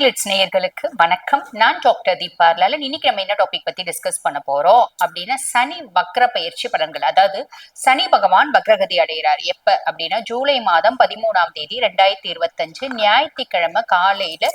Glitz நேயர்களுக்கு வணக்கம். நான் டாக்டர் தீபா லாலன் இன்னைக்கு நம்ம என்ன டாபிக் பத்தி டிஸ்கஸ் பண்ண போறோம் அப்படின்னா சனி வக்ர பயிற்சி பலன்கள். அதாவது சனி பகவான் வக்ரகதி அடைகிறார். எப்ப அப்படின்னா ஜூலை மாதம் பதிமூணாம் தேதி ரெண்டாயிரத்தி இருபத்தஞ்சு ஞாயிற்றுக்கிழமை காலையில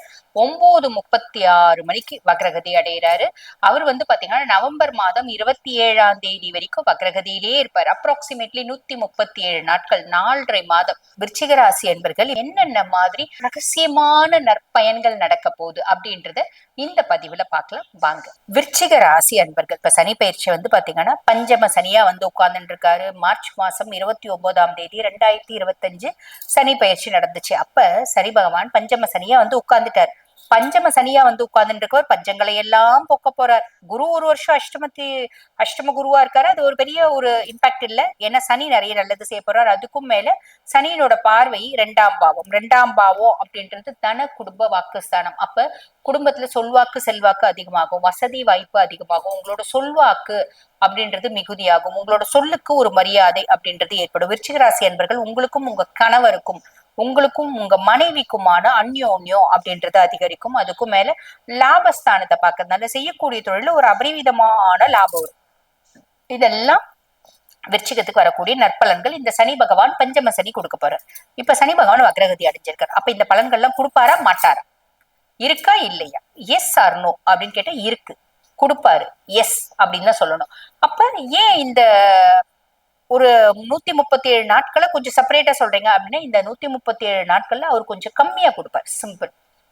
ஒன்பது முப்பத்தி ஆறு மணிக்கு வக்ரகதி அடைகிறாரு அவர் வந்து பாத்தீங்கன்னா நவம்பர் மாதம் இருபத்தி ஏழாம் தேதி வரைக்கும் வக்ரகதியிலே இருப்பார். அப்ராக்சிமேட்லி நூத்தி முப்பத்தி ஏழு நாட்கள் நாலரை மாதம். விருச்சிக ராசி என்பர்கள் என்னென்ன மாதிரி ரகசியமான நற்பயன்கள் நடக்க போகுது அப்படின்றத இந்த பதிவுல பார்க்கலாம். வாங்க. விருச்சிக ராசி அன்பர்கள் இப்ப சனி பயிற்சி வந்து பாத்தீங்கன்னா பஞ்சம சனியா வந்து உட்கார்ந்துட்டு இருக்காரு மார்ச் மாசம் இருபத்தி ஒன்பதாம் தேதி ரெண்டாயிரத்தி இருபத்தஞ்சு சனி பயிற்சி நடந்துச்சு. அப்ப சனி பகவான் பஞ்சம சனியா வந்து உட்கார்ந்துட்டார். பஞ்சம சனியா வந்து உட்கார்ந்துட்டு இருக்கவர் பஞ்சங்களை எல்லாம் போக்க போறார். குரு ஒரு வருஷம் அஷ்டமத்தி அஷ்டம குருவா இருக்காரு. அது ஒரு பெரிய ஒரு இம்பாக்ட் இல்ல. ஏன்னா சனி நிறைய நல்லது செய்ய போறார். அதுக்கும் மேல சனியினோட பார்வை ரெண்டாம் பாவம். ரெண்டாம் பாவம் அப்படின்றது தன குடும்ப வாக்குஸ்தானம். அப்ப குடும்பத்துல சொல்வாக்கு செல்வாக்கு அதிகமாகும். வசதி வாய்ப்பு அதிகமாகும். உங்களோட சொல்வாக்கு அப்படின்றது மிகுதியாகும். உங்களோட சொல்லுக்கு ஒரு மரியாதை அப்படின்றது ஏற்படும். விருச்சிக ராசி என்பர்கள் உங்களுக்கும் உங்க கணவருக்கும் உங்களுக்கும் உங்க மனைவிக்குமான அந்யோன்யம் அப்படின்றது அதிகரிக்கும். அதுக்கும் மேல லாபஸ்தானத்தை பார்க்கறதுனால செய்யக்கூடிய தொழில ஒரு அபரிவிதமான லாபம் வரும். இதெல்லாம் விருச்சிகத்துக்கு வரக்கூடிய நற்பலன்கள். இந்த சனி பகவான் பஞ்சம சனி கொடுக்க போறார். இப்ப சனி பகவான் வக்ரகதி அடைஞ்சிருக்கார். அப்ப இந்த பலன்கள்லாம் கொடுப்பாரா? மாட்டாரா? இருக்கா? இல்லையா? எஸ் ஆர் நோ அப்படின்னு கேட்டா இருக்கு. கொடுப்பாரு. எஸ் அப்படின்னு தான் சொல்லணும். அப்ப ஏன் இந்த ஒரு நூத்தி முப்பத்தி ஏழு நாட்களை கொஞ்சம் செப்பரேட்டா சொல்றீங்க அப்படின்னா இந்த நூத்தி முப்பத்தி ஏழு நாட்கள்ல அவர் கொஞ்சம் கம்மியா கொடுப்பார். சிம்பிள்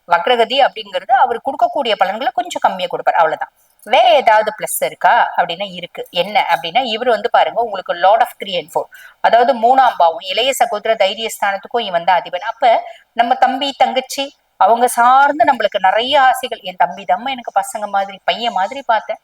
வக்ரகதி அப்படிங்கிறது அவர் கொடுக்கக்கூடிய பலன்களை கொஞ்சம் கம்மியா கொடுப்பார். அவ்வளவுதான். வேற ஏதாவது பிளஸ் இருக்கா? அப்படின்னா இருக்கு. என்ன அப்படின்னா இவர் வந்து பாருங்க உங்களுக்கு lord of three and four அதாவது மூணாம் பாவம் இளைய சகோதர தைரியஸ்தானத்துக்கும் இவன் தான் அதிபன். அப்ப நம்ம தம்பி தங்கச்சி அவங்க சார்ந்து நம்மளுக்கு நிறைய ஆசைகள். என் தம்பி தம்ம எனக்கு பசங்க மாதிரி பையன் மாதிரி பார்த்தேன்.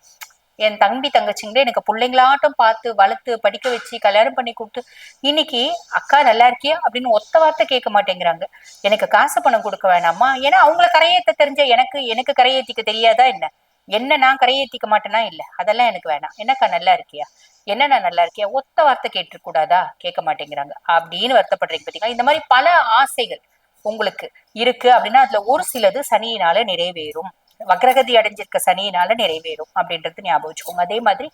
என் தம்பி தங்கச்சிங்களே எனக்கு பிள்ளைங்களாட்டம் பார்த்து வளர்த்து படிக்க வச்சு கல்யாணம் பண்ணி கொடுத்து இன்னைக்கு அக்கா நல்லா இருக்கியா? அப்படின்னு ஒத்த வார்த்தை கேட்க மாட்டேங்கிறாங்க. எனக்கு காசு பணம் கொடுக்க வேணாமா? ஏன்னா அவங்கள கரையேத்த தெரிஞ்ச எனக்கு எனக்கு கரையேத்திக்க தெரியாதா என்ன? என்ன நான் கரையேத்திக்க மாட்டேனா இல்ல? அதெல்லாம் எனக்கு வேணாம். என்னக்கா நல்லா இருக்கியா? என்ன நான் நல்லா இருக்கியா? ஒத்த வார்த்தை கேட்டுக்கூடாதா கேட்க மாட்டேங்கிறாங்க. அப்படின்னு வருத்தப்படுறீங்க பாத்தீங்களா? இந்த மாதிரி பல ஆசைகள் உங்களுக்கு இருக்கு அப்படின்னா அதுல ஒரு சிலது சனியினால நிறைவேறும். வக்ரகதி அடைஞ்சிருக்க சனியினால நிறைவேறும் அப்படின்றது ஞாபகம் வச்சுக்கோங்க. அதே மாதிரி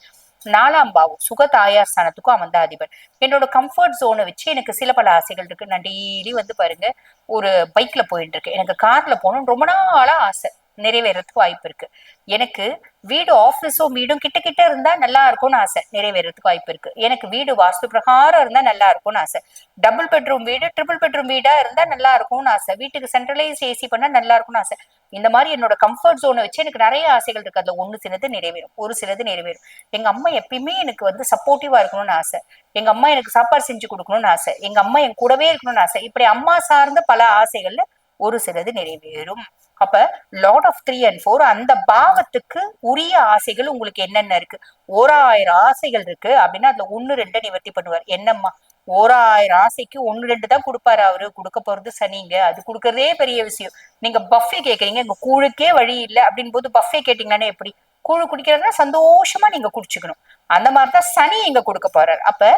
நாலாம் பாவம் சுக தாயார் ஸ்தானத்துக்கும் அவன் தான் அதிபர் என்னோட கம்ஃபர்ட் ஜோனை வச்சு எனக்கு சில பல ஆசைகள் இருக்கு. நான் டெய்லி வந்து பாருங்க ஒரு பைக்ல போயிட்டு இருக்கேன். எனக்கு கார்ல போகணும்னு ரொம்ப நாளா ஆசை. நிறைவேறதுக்கு வாய்ப்பு இருக்கு. எனக்கு வீடு ஆஃபீஸும் வீடும் கிட்ட கிட்ட இருந்தா நல்லா இருக்கும்னு ஆசை. நிறைவேறதுக்கு வாய்ப்பு இருக்கு. எனக்கு வீடு வாஸ்து பிரகாரம் இருந்தா நல்லா இருக்கும்னு ஆசை. டபுள் பெட்ரூம் வீடு ட்ரிபிள் பெட்ரூம் வீடா இருந்தா நல்லா இருக்கும்னு ஆசை. வீட்டுக்கு சென்ட்ரலைஸ் ஏசி பண்ணா நல்லா இருக்கும்னு ஆசை. இந்த மாதிரி என்னோட கம்ஃபர்ட் ஜோனை வச்சு எனக்கு நிறைய ஆசைகள் இருக்கு. அதுல ஒன்னு சிலது நிறைவேறும். ஒரு சிலது நிறைவேறும். எங்க அம்மா எப்பயுமே எனக்கு வந்து சப்போர்ட்டிவா இருக்கணும்னு ஆசை. எங்க அம்மா எனக்கு சாப்பாடு செஞ்சு கொடுக்கணும்னு ஆசை. எங்க அம்மா என் கூடவே இருக்கணும்னு ஆசை. இப்படி அம்மா சார்ந்த பல ஆசைகள்ல ஒரு சிலது நிறைவேறும். அப்ப lord of three and four அந்த பாவத்துக்கு உரிய ஆசைகள் உங்களுக்கு என்னென்ன இருக்கு? ஓராயிரம் ஆசைகள் இருக்கு அப்படின்னா அதுல ஒன்னு ரெண்டு நிவர்த்தி பண்ணுவார். என்னம்மா? ஓராயிரம் ஆசைக்கு ஒன்னு ரெண்டு தான் கொடுப்பாரு அவரு. கொடுக்க போறது சனிங்க. அது கொடுக்கறதே பெரிய விஷயம். நீங்க பஃபே கேக்குறீங்க. எங்க கூழுக்கே வழி இல்லை. அப்படின்னு போது பஃபே கேட்டீங்கன்னா எப்படி? கூழ் குடிக்கிறதுனா சந்தோஷமா நீங்க குடிச்சுக்கணும். அந்த மாதிரிதான் சனி இங்க கொடுக்க போறாரு. அப்ப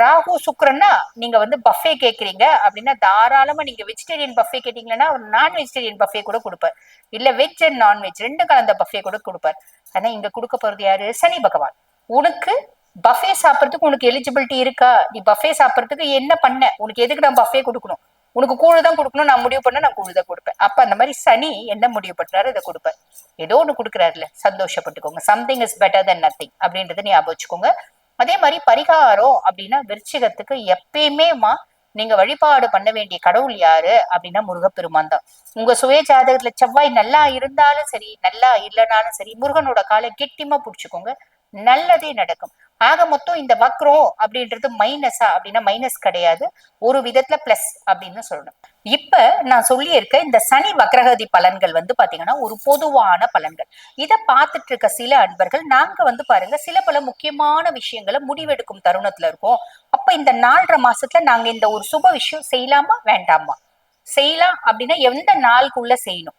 ராகு சுக்கரன்னா நீங்க வந்து பஃபே கேக்குறீங்க அப்படின்னா தாராளமா நீங்க வெஜிடேரியன் பஃபே கேட்டீங்கன்னா ஒரு நான் வெஜிடேரியன் பஃபே கூட கொடுப்பார். இல்ல வெஜ் அண்ட் நான்வெஜ் ரெண்டும் கலந்த பஃபே கூட கொடுப்பார். ஆனா இங்க கொடுக்க போறது யாரு? சனி பகவான். உனக்கு பஃபே சாப்பிட்றதுக்கு உனக்கு எலிஜிபிலிட்டி இருக்கா? நீ பஃபே சாப்பிட்றதுக்கு என்ன பண்ண? உனக்கு எதுக்கு நான் பஃபே கொடுக்கணும்? உனக்கு கூழு தான் கொடுக்கணும் நான் முடிவு பண்ண நான் கூழு தான் கொடுப்பேன். அப்ப அந்த மாதிரி சனி என்ன முடிவு பண்றாரு அதை கொடுப்பேன். ஏதோ ஒண்ணு கொடுக்குறாருல சந்தோஷப்பட்டுக்கோங்க. Something is better than nothing அப்படின்றத ஞாபகம் வச்சுக்கோங்க. அதே மாதிரி பரிகாரம் அப்படின்னா விருச்சிகத்துக்கு எப்பயுமேமா நீங்க வழிபாடு பண்ண வேண்டிய கடவுள் யாரு அப்படின்னா முருகப்பெருமான் தான். உங்க சுய ஜாதகத்துல செவ்வாய் நல்லா இருந்தாலும் சரி நல்லா இல்லைனாலும் சரி முருகனோட காலை கெட்டிமா புடிச்சுக்கோங்க. நல்லதே நடக்கும். ஆக மொத்தம் இந்த வக்ரம் அப்படின்றது மைனஸா அப்படின்னா மைனஸ் கிடையாது. ஒரு விதத்துல பிளஸ் அப்படின்னு சொல்லணும். இப்ப நான் சொல்லியிருக்க இந்த சனி வக்ரகதி பலன்கள் வந்து பாத்தீங்கன்னா ஒரு பொதுவான பலன்கள். இத பார்த்துட்டு இருக்க சில அன்பர்கள் நாங்க வந்து பாருங்க சில பல முக்கியமான விஷயங்களை முடிவெடுக்கும் தருணத்துல இருக்கோம். அப்ப இந்த நாலரை மாசத்துல நாங்க இந்த ஒரு சுப விஷயம் செய்யலாமா? வேண்டாமா? செய்யலாம் அப்படின்னா எந்த நாளுக்குள்ள செய்யணும்?